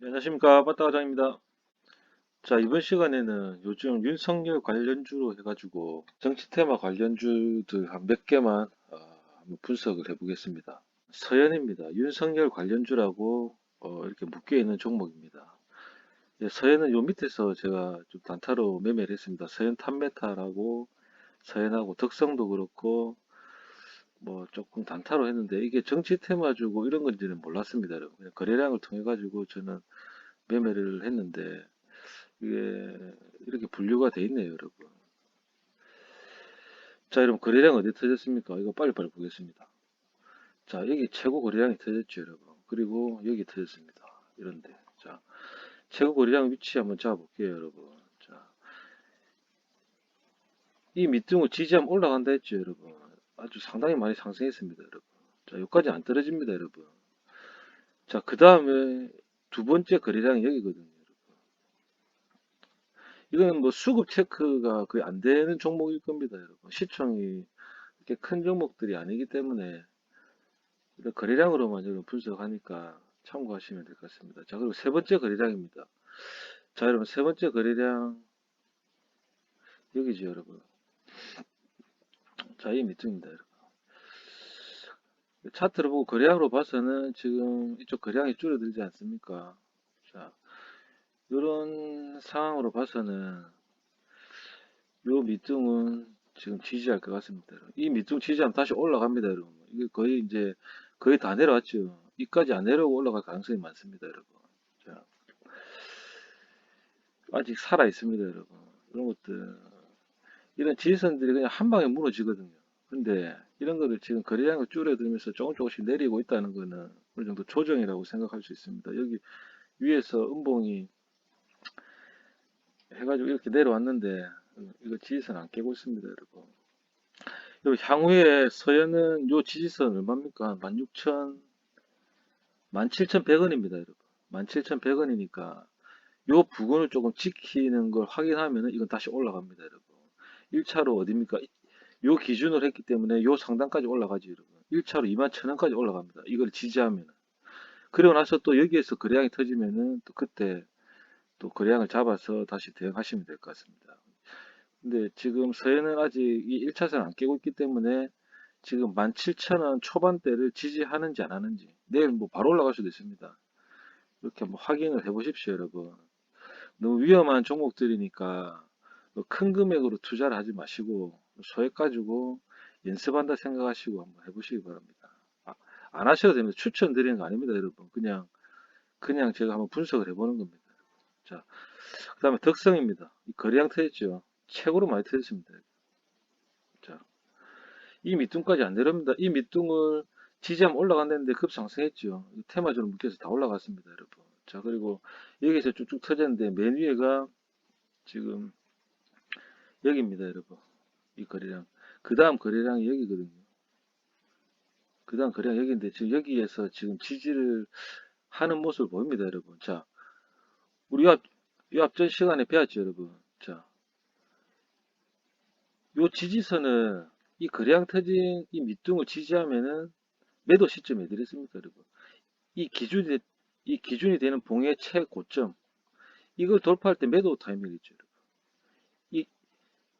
네, 안녕하십니까 빠따과장입니다. 자 이번 시간에는 요즘 윤석열 관련주로 해가지고 정치 테마 관련주들 한 몇 개만 어, 한번 분석을 해보겠습니다. 서현입니다. 윤석열 관련주라고 어, 이렇게 묶여 있는 종목입니다. 예, 서현은 요 밑에서 제가 좀 단타로 매매를 했습니다. 서현 탑메타라고 서현하고 덕성도 그렇고 뭐 조금 단타로 했는데 이게 정치 테마주고 이런 건지는 몰랐습니다. 여러분. 거래량을 통해 가지고 저는 매매를 했는데 이게 이렇게 분류가 돼 있네요, 여러분. 자, 여러분 거래량 어디 터졌습니까? 이거 빨리빨리 보겠습니다. 자, 여기 최고 거래량이 터졌죠, 여러분. 그리고 여기 터졌습니다. 이런데. 자, 최고 거래량 위치 한번 잡아볼게요, 여러분. 자, 이 밑둥을 지지하면 올라간다 했죠, 여러분. 아주 상당히 많이 상승했습니다, 여러분. 자, 여기까지 안 떨어집니다, 여러분. 자, 그 다음에 두 번째 거래량이 여기거든요, 여러분. 이건 뭐 수급 체크가 거의 안 되는 종목일 겁니다, 여러분. 시총이 이렇게 큰 종목들이 아니기 때문에 이런 거래량으로만 여러분 분석하니까 참고하시면 될 것 같습니다. 자, 그리고 세 번째 거래량입니다. 자, 여러분, 세 번째 거래량 여기죠, 여러분. 자, 이 밑둥입니다. 차트를 보고 거래량으로 봐서는 지금 이쪽 거래량이 줄어들지 않습니까? 자, 이런 상황으로 봐서는 요 밑둥은 지금 지지할 것 같습니다. 이 밑둥 지지하면 다시 올라갑니다, 여러분. 이게 거의 이제 거의 다 내려왔죠. 이까지 안 내려오고 올라갈 가능성이 많습니다, 여러분. 자, 아직 살아 있습니다, 여러분. 이런 것들 이런 지지선들이 그냥 한 방에 무너지거든요. 근데 이런 거를 지금 거래량을 줄여들면서 조금 조금씩 내리고 있다는 거는 어느 정도 조정이라고 생각할 수 있습니다. 여기 위에서 음봉이 해가지고 이렇게 내려왔는데 이거 지지선 안 깨고 있습니다, 여러분. 여러분 향후에 서현은 요 지지선 얼마입니까? 16,000, 17,100원입니다, 여러분. 17,100원이니까 요 부근을 조금 지키는 걸 확인하면은 이건 다시 올라갑니다, 여러분. 1차로 어딥니까? 요 기준으로 했기 때문에 요 상단까지 올라가죠, 여러분. 1차로 21,000원까지 올라갑니다. 이걸 지지하면. 그리고 나서 또 여기에서 거래량이 터지면은 또 그때 또 거래량을 잡아서 다시 대응하시면 될 것 같습니다. 근데 지금 서해는 아직 이 1차선 안 깨고 있기 때문에 지금 17,000원 초반대를 지지하는지 안 하는지 내일 뭐 바로 올라갈 수도 있습니다. 이렇게 한번 확인을 해 보십시오, 여러분. 너무 위험한 종목들이니까 뭐 큰 금액으로 투자를 하지 마시고 소액 가지고 연습한다 생각하시고 한번 해보시기 바랍니다. 아, 안 하셔도 됩니다. 추천드리는 거 아닙니다, 여러분. 그냥 그냥 제가 한번 분석을 해보는 겁니다. 자, 그 다음에 덕성입니다. 이 거래량 터졌죠. 최고로 많이 터졌습니다. 자, 이 밑둥까지 안 내려옵니다. 이 밑둥을 지지하면 올라간다는데 급상승했죠. 이 테마주로 묶여서 다 올라갔습니다, 여러분. 자, 그리고 여기서 쭉쭉 터졌는데 맨 위에가 지금 여기입니다, 여러분. 이 거래량. 그 다음 거래량이 여기거든요. 그 다음 거래량 여기인데 지금 여기에서 지금 지지를 하는 모습을 보입니다, 여러분. 자, 우리 앞, 이 앞전 시간에 배웠죠, 여러분. 자, 요 지지선은 이 거래량 터진 이 밑둥을 지지하면은 매도 시점에 드렸습니까, 여러분? 이 기준이, 이 기준이 되는 봉의 최고점. 이걸 돌파할 때 매도 타이밍이죠,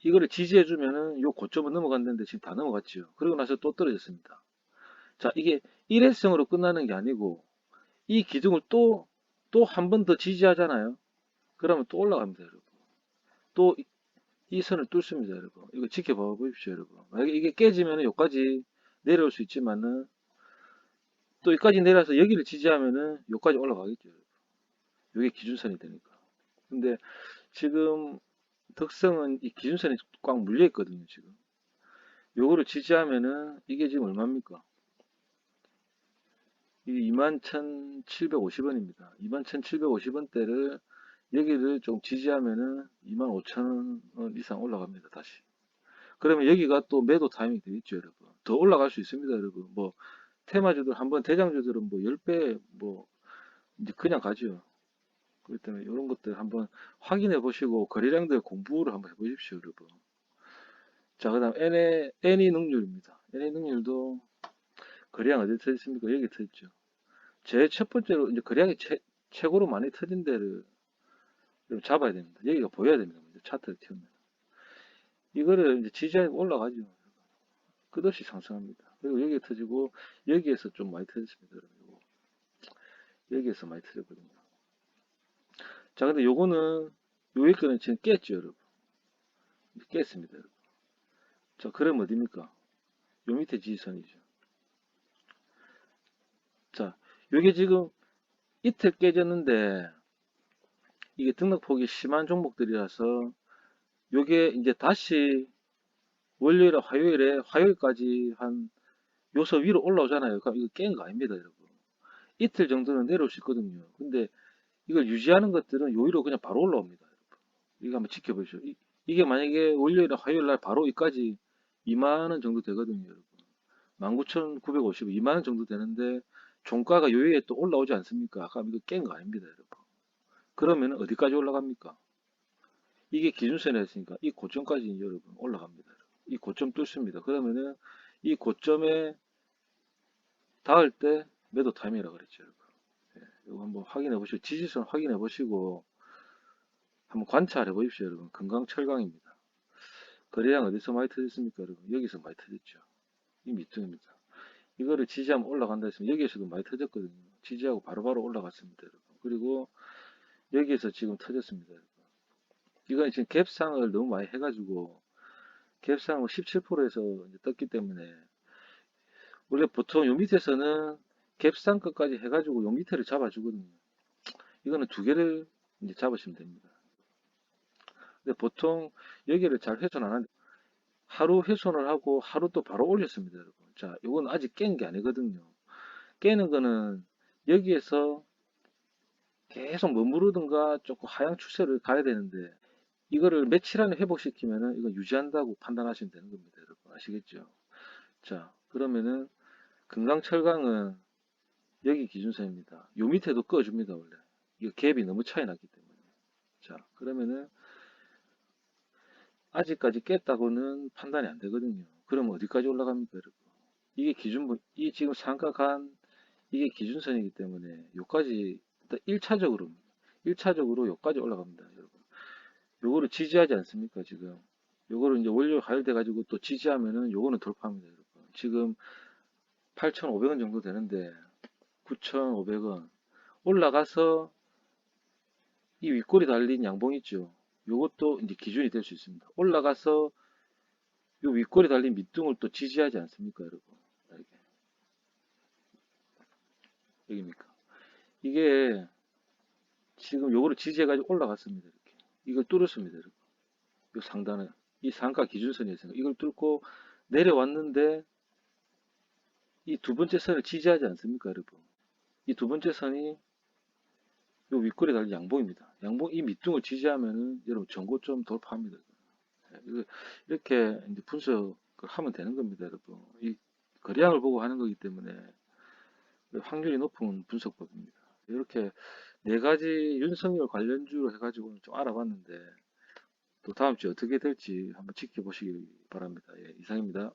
이거를 지지해주면은 요 고점은 넘어갔는데 지금 다 넘어갔죠. 그리고 나서 또 떨어졌습니다. 자, 이게 일회성으로 끝나는 게 아니고 이 기둥을 또, 또 한 번 더 지지하잖아요. 그러면 또 올라갑니다, 여러분. 또 이 선을 뚫습니다, 여러분. 이거 지켜봐 보십시오, 여러분. 만약에 이게 깨지면은 여기까지 내려올 수 있지만은 또 여기까지 내려서 여기를 지지하면은 여기까지 올라가겠죠, 여러분. 이게 기준선이 되니까. 근데 지금 덕성은 이 기준선이 꽉 물려 있거든요, 지금. 요거를 지지하면은 이게 지금 얼마입니까? 이게 21,750원입니다. 21,750원대를 여기를 좀 지지하면은 25,000원 이상 올라갑니다, 다시. 그러면 여기가 또 매도 타이밍이 되겠죠, 여러분. 더 올라갈 수 있습니다, 여러분. 뭐, 테마주들 한번 대장주들은 뭐 10배, 뭐, 이제 그냥 가죠. 그렇기 때문에 이런 것들 한번 확인해 보시고 거래량들 공부를 한번 해 보십시오, 여러분. 자, 그 다음 NA, NE 능률입니다. NA 능률도 거래량 어디 터 있습니까? 여기 터 있죠. 제일 첫 번째로 이제 거래량이 최, 최고로 많이 터진 데를 좀 잡아야 됩니다. 여기가 보여야 됩니다. 먼저 차트를 튀우면. 이거를 이제 지지하에 올라가죠. 끝없이 상승합니다. 그리고 여기에 터지고 여기에서 좀 많이 터졌습니다. 여러분. 여기에서 많이 터졌거든요. 자, 근데 요거는 요의 거는 지금 깼죠, 여러분. 깼습니다, 여러분. 자, 그럼 어딥니까? 요 밑에 지지선이죠. 자, 요게 지금 이틀 깨졌는데 이게 등락폭이 심한 종목들이라서 요게 이제 다시 월요일에 화요일에 화요일까지 한 요소 위로 올라오잖아요. 그럼 이거 깬 거 아닙니다, 여러분. 이틀 정도는 내려올 수 있거든요. 근데 이걸 유지하는 것들은 요 위로 그냥 바로 올라옵니다, 여러분. 이거 한번 지켜보시죠. 이, 이게 만약에 월요일에 화요일 날 바로 여기까지 2만원 정도 되거든요, 여러분. 19,950, 2만원 정도 되는데 종가가 요 위에 또 올라오지 않습니까? 아까 이거 깬 거 아닙니다, 여러분. 그러면 어디까지 올라갑니까? 이게 기준선에 있으니까 이 고점까지 여러분 올라갑니다. 이 고점 뚫습니다. 그러면은 이 고점에 닿을 때 매도 타임이라고 그랬죠, 여러분. 예, 이거 한번 확인해 보시고 지지선 확인해 보시고 한번 관찰해 보십시오, 여러분. 금강 철강입니다. 거래량 어디서 많이 터졌습니까, 여러분? 여기서 많이 터졌죠. 이 밑둥입니다. 이거를 지지하면 올라간다 했으면 여기에서도 많이 터졌거든요. 지지하고 바로바로 올라갔습니다, 여러분. 그리고 여기에서 지금 터졌습니다, 여러분. 이건 지금 갭상을 너무 많이 해가지고 갭상을 17%에서 떴기 때문에 원래 보통 요 밑에서는 갭상 끝까지 해가지고 요 밑에를 잡아주거든요. 이거는 두 개를 이제 잡으시면 됩니다. 근데 보통 여기를 잘 훼손 안 하는데 하루 훼손을 하고 하루 또 바로 올렸습니다, 여러분. 자, 이건 아직 깬 게 아니거든요. 깨는 거는 여기에서 계속 머무르든가 조금 하향 추세를 가야 되는데 이거를 며칠 안에 회복시키면은 이거 유지한다고 판단하시면 되는 겁니다, 여러분. 아시겠죠? 자, 그러면은 금강철강은 여기 기준선입니다. 요 밑에도 꺼줍니다, 원래. 이거 갭이 너무 차이 났기 때문에. 자, 그러면은 아직까지 깼다고는 판단이 안 되거든요. 그럼 어디까지 올라갑니까, 여러분? 이게 기준, 이 지금 간 이게 기준선이기 때문에 요까지 일단 1차적으로 1차적으로 요까지 올라갑니다, 여러분. 요거를 지지하지 않습니까, 지금? 요거를 이제 월요 가열 돼 가지고 또 지지하면은 요거는 돌파합니다, 여러분. 지금 8,500원 정도 되는데 9,500원 올라가서 이 윗골이 달린 양봉 있죠. 요것도 이제 기준이 될 수 있습니다. 올라가서 요 윗골이 달린 밑둥을 또 지지하지 않습니까, 여러분? 이렇게. 여기입니까? 이게 지금 요거를 지지해가지고 올라갔습니다. 이렇게. 이걸 뚫었습니다. 여러분. 요 상단은. 이 상가 기준선이었어요. 이걸 뚫고 내려왔는데 이 두 번째 선을 지지하지 않습니까, 여러분? 이 두 번째 선이 요 윗골에 달린 양봉입니다. 양봉 이 밑둥을 지지하면은 여러분 전고점 돌파합니다. 예, 이렇게 이제 분석을 하면 되는 겁니다, 여러분. 이 거래량을 보고 하는 거기 때문에 확률이 높은 분석법입니다. 이렇게 네 가지 윤석열 관련주로 해가지고 좀 알아봤는데 또 다음 주에 어떻게 될지 한번 지켜보시기 바랍니다. 예, 이상입니다.